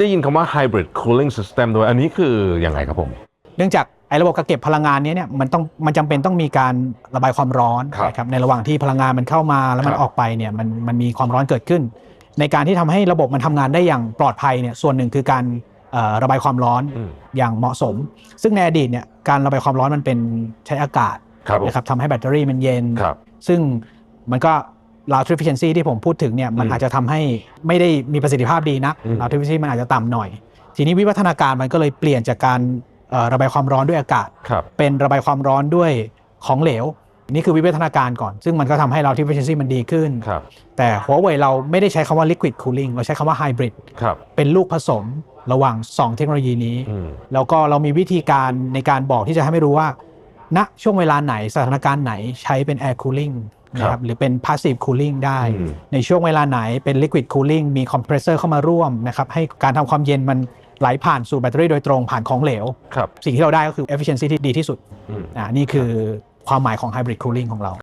ได้ยินคำว่า hybrid cooling system ด้วยอันนี้คือยังไงครับผม เนื่องจากไอ้ระบบกักเก็บพลังงานเนี้เนี่ยมันต้องมันจำเป็นต้องมีการระบายความร้อนครับนะครับในระหว่างที่พลังงานมันเข้ามาแล้วมันครับ ออกไปเนี่ยมันมันมีความร้อนเกิดขึ้น ในการที่ทำให้ระบบมันทำงานได้อย่างปลอดภัยเนี่ยส่วนหนึ่งคือการเอ่อระบายความร้อนอืมอย่างเหมาะสม ซึ่งในอดีตเนี่ยการระบายความร้อนมันเป็นใช้อากาศครับผมนะครับทำให้แบตเตอรี่มันเย็น ครับ ซึ่งมันก็ loud efficiency ที่ผมพูดถึงเนี่ยมันอืมอาจจะทำให้ไม่ได้มีประสิทธิภาพดีนักอืม loud efficiency มันอาจจะต่ำหน่อย ทีนี้วิวัฒนาการมันก็เลยเปลี่ยนจากการเอ่อระบายความร้อนด้วยอากาศครับเป็นระบายความร้อนด้วยของเหลว นี่คือวิวัฒนาการก่อน ซึ่งมันก็ทำให้ loud efficiency มันดีขึ้นครับแต่หัวเว่ยเราไม่ได้ใช้คำว่า liquid cooling เราใช้คำว่า hybrid ครับเป็นลูกผสมระหว่าง 2 เทคโนโลยีนี้อืมแล้วก็เรามีวิธีการในการบอกที่จะให้ไม่รู้ว่าณช่วงเวลาไหนสถานการณ์ไหนใช้เป็น air cooling นะคครัรับบหรือเป็น passive cooling ได้อืมในช่วงเวลาไหนเป็น liquid cooling มี compressor เข้ามาร่วมนะครับให้การทำความเย็นมันไหลผ่านสู่แบตเตอรี่โดยตรงผ่านของเหลวครับสิ่งที่เราได้ก็คือ efficiency ที่ดีที่สุดอืมอ่านี่คือความหมายของ hybrid cooling ของเรา